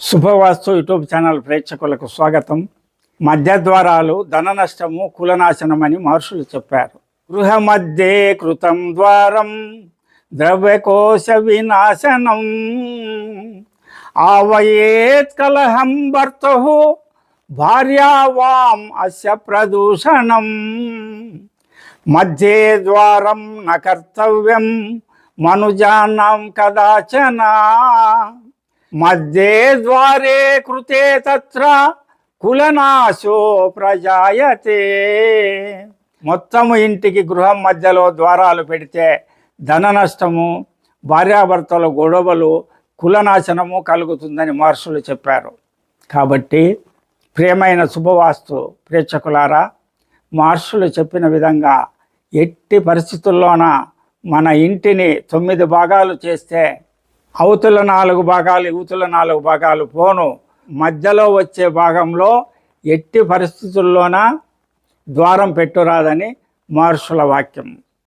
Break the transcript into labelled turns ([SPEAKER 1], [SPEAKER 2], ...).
[SPEAKER 1] శుభవాస్తు YouTube channel ప్రేక్షకులకు స్వాగతం. మధ్యద్వారాలు ధన నష్టము కులనాశనమని మహర్షులు చెప్పారు. గృహ మధ్యే కృతం ద్వారం ద్రవ్యకోశ వినాశనం ఆవయేత్ కలహం భర్త భార్యావాం అస్య ప్రదూషణం. మధ్యే ద్వారం న కర్తవ్యం కదాచనా. మధ్యే ద్వారే కృతే తత్ర కులనాశో ప్రజాయతే మొత్తము ఇంటికి గృహం మధ్యలో ద్వారాలు పెడితే ధన నష్టము భార్యాభర్తల గొడవలు కులనాశనము కలుగుతుందని మహర్షులు చెప్పారు. కాబట్టి ప్రేమైన శుభవాస్తు ప్రేక్షకులారా మహర్షులు చెప్పిన విధంగా ఎట్టి పరిస్థితుల్లోన మన ఇంటిని తొమ్మిది భాగాలు చేస్తే అవతల నాలుగు భాగాలు ఇవతల నాలుగు భాగాలు పోను. మధ్యలో వచ్చే భాగంలో ఎట్టి పరిస్థితుల్లోన ద్వారం పెట్టురాదని మహర్షుల వాక్యం.